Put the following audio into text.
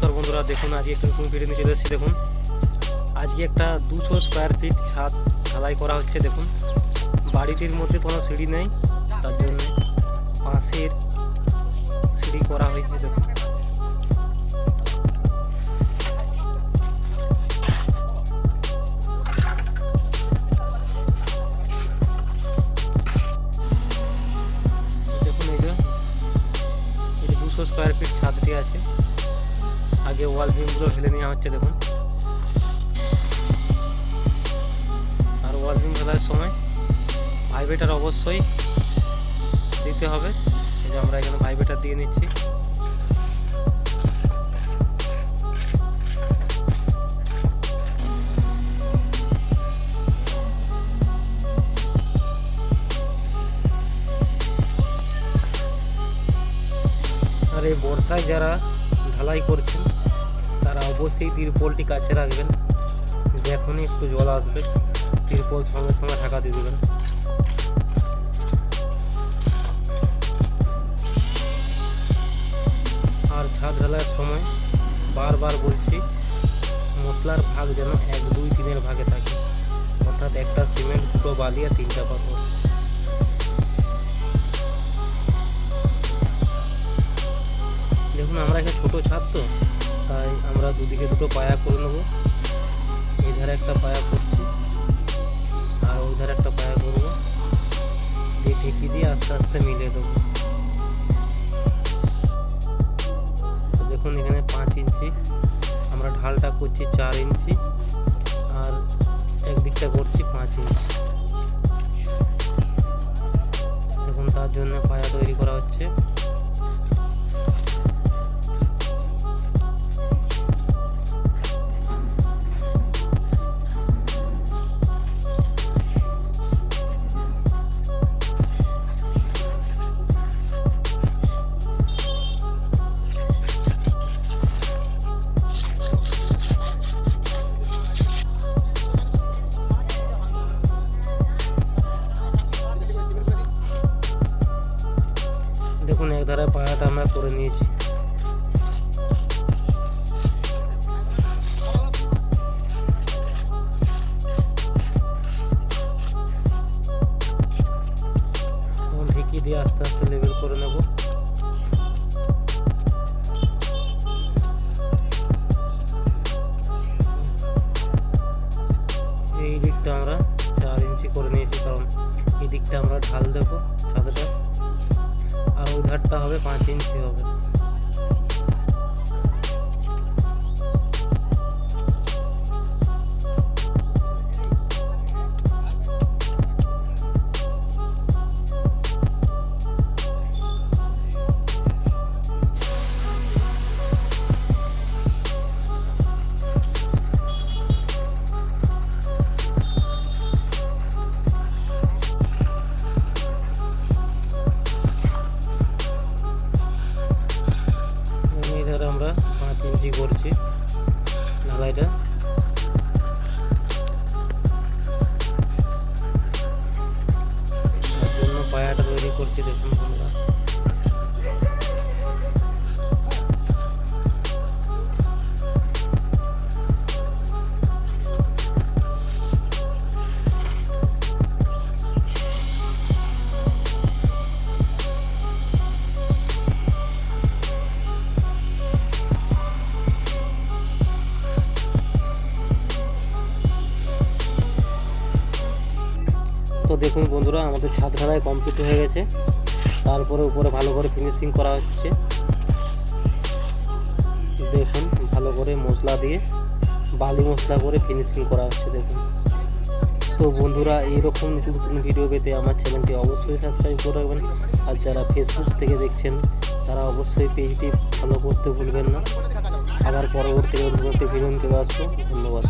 নমস্কার বন্ধুরা, দেখুন আজকে একটা নতুন ভিডিও নিয়ে চলে এসেছি, দেখুন। আজকে একটা দুশো স্কোয়ার ফিট ছাদ ঢালাই করা হচ্ছে, দেখুন। বাড়িটির মধ্যে কোনো সিঁড়ি নেই, তার জন্য বাঁশের সিঁড়ি করা হয়েছে, দেখুন। দুশো স্কোয়ার ফিট ছাদটি আছে। আগে ওয়াল বিমগুলো ঢেলে নেওয়া হচ্ছে দেখুন। আর ওয়াল বিম ঢালার সময় ভাইব্রেটার অবশ্যই দিতে হবে। এই যে আমরা এখানে ভাইব্রেটার দিয়ে নিচ্ছি। আর এই বর্ষায় যারা ঢালাই করছেন তারা অবশ্যই তিরপলটি কাছে রাখবেন। যখনই একটু জল আসবে। তিরপল সঙ্গে সঙ্গে ঢাকা দিয়ে দেবেন। আর ছাদ ঢালার সময় বারবার বলছি, মশলার ভাগ যেন এক, দুই, তিনের ভাগে থাকে। অর্থাৎ একটা সিমেন্ট, দুটো বালি আর তিনটা পাথর। দেখুন, আমরা একটা ছোটো ছাদ তো। তাই আমরা দুদিকে দুটো পায়া করে নেব। এই ধারে একটা পায়া করছি, আর ওই ধারে একটা পায়া করব। দিয়ে ঠেকি দিয়ে আস্তে আস্তে মিলিয়ে দেবো। দেখুন, এখানে পাঁচ ইঞ্চি। আমরা ঢালটা করছি চার ইঞ্চি, আর একদিকটা করছি পাঁচ ইঞ্চি। দেখুন, তার জন্য পায়া তৈরি করা হচ্ছে। দেখুন, এক ধারে পায়াটা আমরা করে নিয়েছি। ঢেকে দিয়ে আস্তে আস্তে লেবেল করে নেব। এই দিকটা আমরা চার ইঞ্চি করে নিয়েছি, কারণ এই দিকটা আমরা ঢাল দেবো ছাদটা আর ওই ধারটা হবে পাঁচ ইঞ্চি হবে করছি দেখুন দেখুন বন্ধুরা, আমাদের ছাদ ঢালাই কমপ্লিট হয়ে গেছে। তারপরে উপরে ভালো করে ফিনিশিং করা হচ্ছে। দেখুন, ভালো করে মশলা দিয়ে, বালি মশলা করে ফিনিশিং করা হচ্ছে, দেখুন। তো বন্ধুরা, এইরকম নতুন নতুন ভিডিও পেতে আমার চ্যানেলটি অবশ্যই সাবস্ক্রাইব করে রাখবেন। আর যারা ফেসবুক থেকে দেখছেন, তারা অবশ্যই পেজটি ফলো করতে ভুলবেন না। আবার পরবর্তী নতুন একটি ভিডিও চলে আসব। ধন্যবাদ।